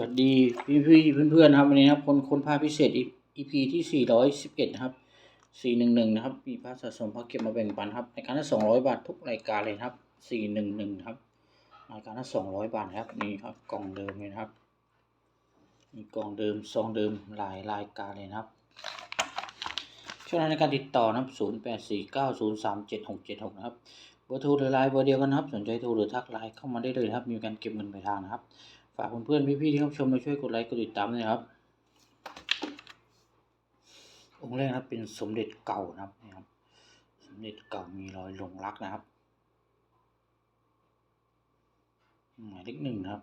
วัสดีพี่พี่ๆเพื่อนๆครับวันนี้นะครับคนคนพาพิเศษ EP ที่ 411 นะครับ 411 นะครับ มีพระสะสมพระเก็บมาแบ่งปันครับรายการละ200 บาททุกรายการเลยครับ 411 ครับรายการละ200 บาทครับนี่ครับกล่องเดิมเลยครับมีกล่องเดิมซองเดิมหลายรายการเลยนะครับช่องทางในการติดต่อนะครับ 0849037676 นะครับเบอร์โทรหรือไลน์เบอร์เดียวกันครับ สนใจโทรหรือทักไลน์เข้ามาได้เลยครับ มีการเก็บเงินปลายทางนะครับ ฝากเพื่อนๆพี่ๆที่เข้าชมมาช่วยกดไลค์กดติดตามด้วยนะครับ องค์แรกนะครับเป็นสมเด็จเก่านะครับนี่ครับ สมเด็จเก่ามีรอยหลงรักนะครับหมายเลขหนึ่งนะครับ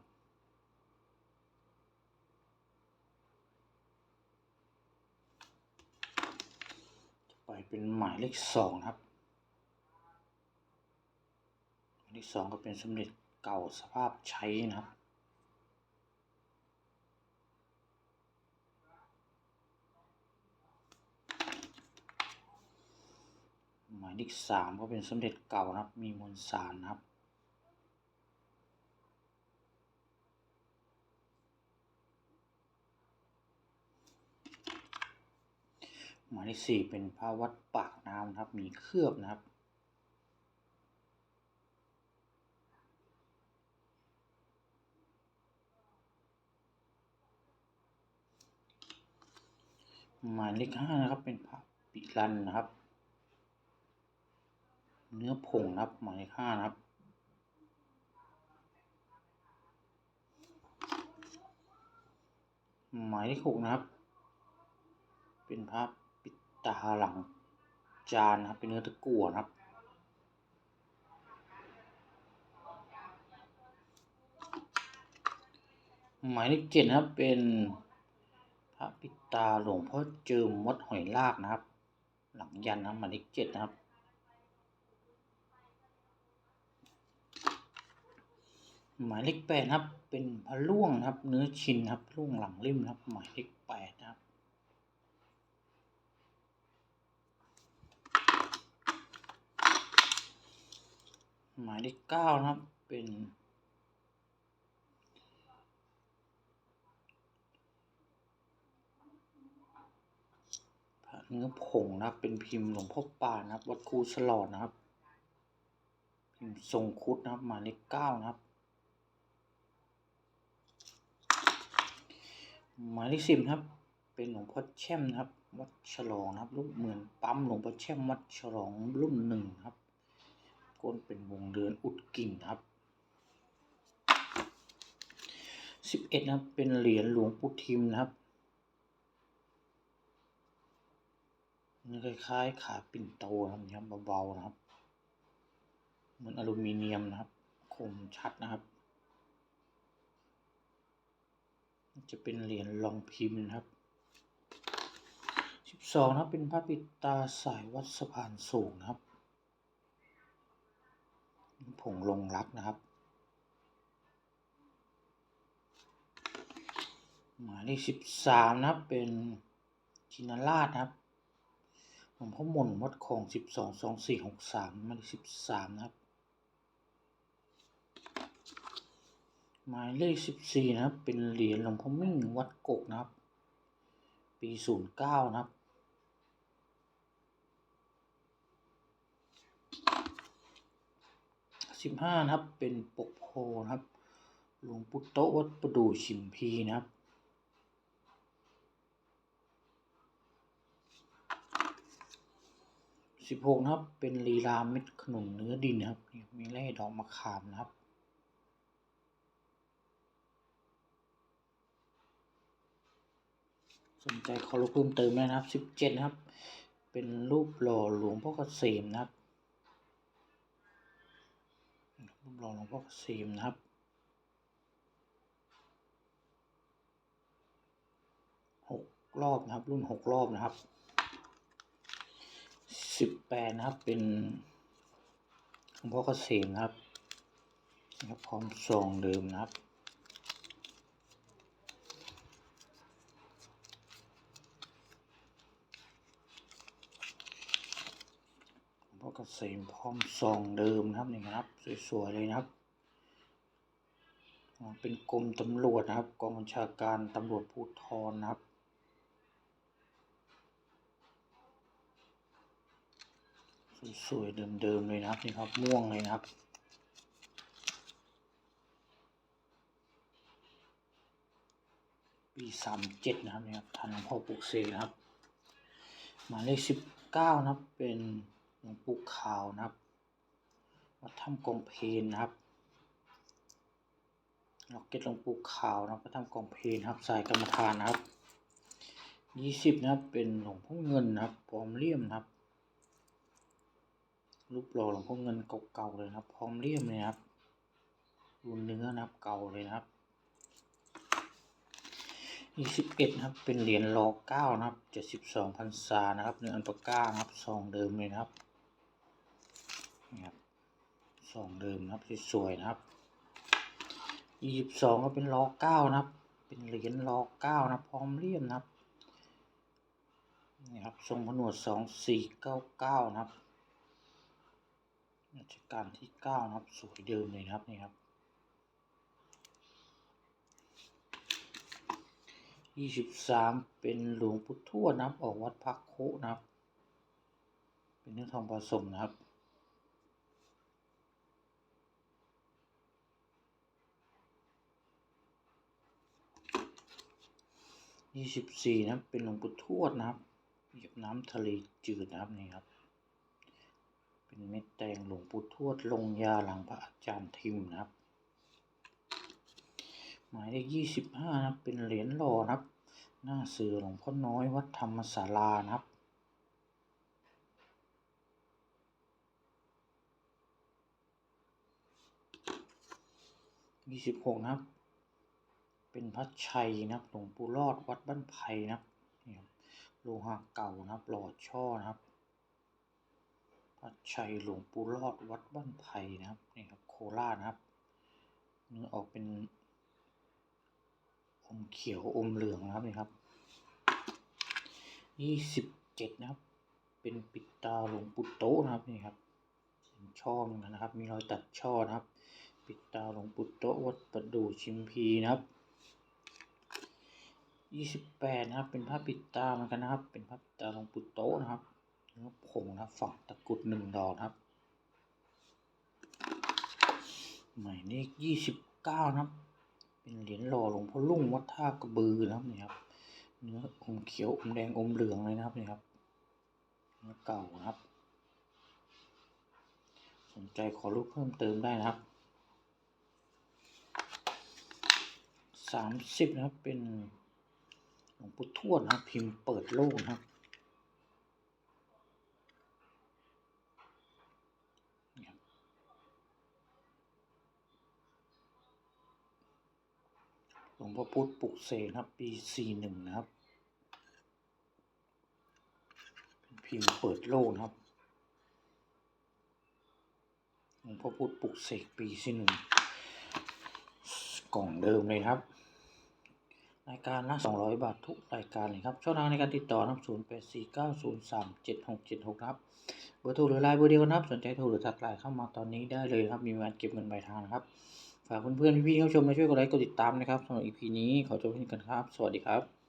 ไปเป็นหมายเลขสองครับหมายเลขสองก็เป็นสมเด็จเก่าสภาพใช้นะครับ หมา ยเลขสามก็เป็นสมเด็จเก่านะครับ มีมวลสารนะครับ หมายเลขสี่เป็นพระวัดปากน้ำนะครับ มีเคลือบนะครับหมายเลขห้านะครับเป็นพระปิรันนะครับ เนื้อผงนะครับหมายเลขห้านะครับหมายเลขหกนะครับ เป็นพระปิดตาหลังจานนะครับ เป็นเนื้อตะกั่วนะครับ หมายเลขเจ็ดนะครับ เป็นพระปิดตาหลวงพ่อเจิมวัดหอยลากนะครับ หลังยันนะหมายเลขเจ็ดนะครับ หมายเลขแปดครับ เป็นพระล่วงครับ เนื้อชินครับล่วงหลังเล่มครับ หมายเลขแปดครับหมายเลขเก้านะครับ เป็นเนื้อผงนะครับ เป็นพิมพ์หลวงพ่อป่านะครับ วัดครูฉลอดนะครับ พิมพ์ทรงคุดนะครับ หมายเลขเก้านะครับ หมายเลขสิบครับ เป็นหลวงพ่อแช่มนะครับ วัดฉลองนะครับ รูปเหมือนปั๊มหลวงพ่อแช่มวัดฉลองรุ่นหนึ่งครับก้นเป็นวงเดือนอุดกิ่งครับสิบเอ็ดนะครับเป็นเหรียญหลวงปู่ทิมนะครับนี่คล้ายๆขาปิ่นโตนะครับเบาๆนะครับ เหมือนอลูมิเนียมนะครับ คมชัดนะครับ จะเป็นเหรียญรองพิมพ์นะครับสิบสองนะเป็นพระปิดตาสายวัดสะพานสูงนะครับผงลงรักนะครับ หมายเลขสิบสามนะครับเป็นชินราชนะครับหลวงพ่อมนวัดคลองสิบสองสองสี่หกสามหมายเลขสิบสามนะครับ หมายเลขสิบสี่นะครับ เป็นเหรียญหลวงพ่อมิ่งวัดกกนะครับ ปีศูนย์เก้านะครับ สิบห้านะครับ เป็นปกโพนะครับ หลวงปู่โตวัดประดู่ชิมพีนะครับสิบหกนะครับ เป็นลีลาเม็ดขนุนเนื้อดินนะครับนี่มีแร่ดอกมะขามนะครับ สนใจขอรู้เพิ่มเติมได้นะครับสิบเจ็ดนะครับ เป็นรูปหล่อหลวงพ่อเกษมนะครับ รูปหล่อหลวงพ่อเกษมนะครับหกรอบนะครับ รุ่นหกรอบนะครับสิบแปดนะครับ เป็นหลวงพ่อเกษมนะครับนะครับพร้อมซองเดิมนะครับ หลวงพ่อเกษมพร้อมซองเดิมนะครับนี่ครับ สวยๆเลยนะครับ เป็นกรมตำรวจนะครับกองบัญชาการตำรวจภูธรนะครับสวยๆเดิมๆเลยนะครับนี่ครับม่วงเลยนะครับปีสามเจ็ดนะครับเนี่ยครับทานหลวงพ่อปลุกเสกนะครับหมายเลขสิบเก้านะครับเป็น หลวงปู่ขาวนะครับวัดถ้ำกองเพลนะครับล็อกเก็ตหลวงปู่ขาวนะวัดถ้ำกองเพลนะครับสายกรรมฐานนะครับยี่สิบนะครับเป็นหลวงพ่อเงินนะครับพร้อมเลี่ยมนะครับรูปหล่อหลวงพ่อเงินเก่าๆเลยนะครับ พร้อมเลี่ยมเลยนะครับดูเนื้อนะครับเก่าเลยนะครับยี่สิบเอ็ดนะครับเป็นเหรียญรอเก้านะครับเจ็ดสิบสองพรรษานะครับเนื้ออันปาก้านะครับซองเดิมเลยนะครับ นี่ครับซองเดิมนะครับสวยๆนะครับยี่สิบสองก็เป็นรอเก้านะครับ เป็นเหรียญรอเก้านะพร้อมเลี่ยมนะครับนี่ครับทรงผนวดสองสี่เก้าเก้านะครับรัชกาลที่เก้านะครับสวยเดิมเลยนะครับนี่ครับยี่สิบสามเป็นหลวงพุทธวดนะครับ ออกวัดพักโคนะครับ เป็นเนื้อทองผสมนะครับ ยี่สิบสี่นะเป็นหลวงปู่ทวดนะครับเหยียบน้ำทะเลจืดนะครับนี่ครับ เป็นเม็ดแดงหลวงปู่ทวดลงยาหลังพระอาจารย์ทิมนะครับ หมายเลขยี่สิบห้านะเป็นเหรียญหล่อนะครับ หน้าเสือหลวงพ่อน้อยวัดธรรมศาลานะครับยี่สิบหกนะครับ เป็นพระชัยนะครับหลวงปู่รอดวัดบ้านไผ่นะครับนี่ครับโลหะเก่านะครับหล่อช่อนะครับ พระชัยหลวงปู่รอดวัดบ้านไผ่นะครับนี่ครับโคราชนะครับเนื้อออกเป็นอมเขียวอมเหลืองนะครับนี่ครับยี่สิบเจ็ดนะครับ เป็นปิดตาหลวงปู่โตนะครับนี่ครับเป็นช่อหนึงนะครับ มีรอยตัดช่อนะครับ ปิดตาหลวงปู่โตวัดประดู่ชิมพีนะครับ ยี่สิบแปดนะครับ เป็นผ้าปิดตาเหมือนกันนะครับ เป็นผ้าปิดตาลงปู่โตนะครับเนื้อผงนะครับ ฝังตะกุดหนึ่งดอกครับ หมายเลขยี่สิบเก้านะครับ เป็นเหรียญหล่อหลวงพ่อลุ่งวัดท่ากระบือนะครับนี่ครับ เนื้ออมเขียวอมแดงอมเหลืองเลยนะครับนี่ครับ เนื้อเก่านะครับ สนใจขอรูปเพิ่มเติมได้นะครับสามสิบนะครับเป็น ลวงปู่ทวดนะครับพิมพ์เปิดโลกนะครับหลวงพ่อพุธปลุกเสกนะครับ ปีสี่หนึ่งนะครับ เป็นพิมพ์เปิดโลกนะครับหลวงพ่อพุธปลุกเสกปีสี่หนึ่งกล่องเดิมเลยครับ รายการละ200 บาททุกรายการเลยครับช่องทางในการติดต่อนะครับ0849037676ครับเบอร์โทรหรือไลน์เบอร์เดียวกันครับสนใจโทรหรือทักไลน์เข้ามาตอนนี้ได้เลยครับมีวันเก็บเงินปลายทางนะครับฝากเพื่อนๆพี่ๆเข้าชมมาช่วยกดไลค์กดติดตามนะครับสำหรับอีพีนี้ขอจบเพียงกันครับ สวัสดีครับ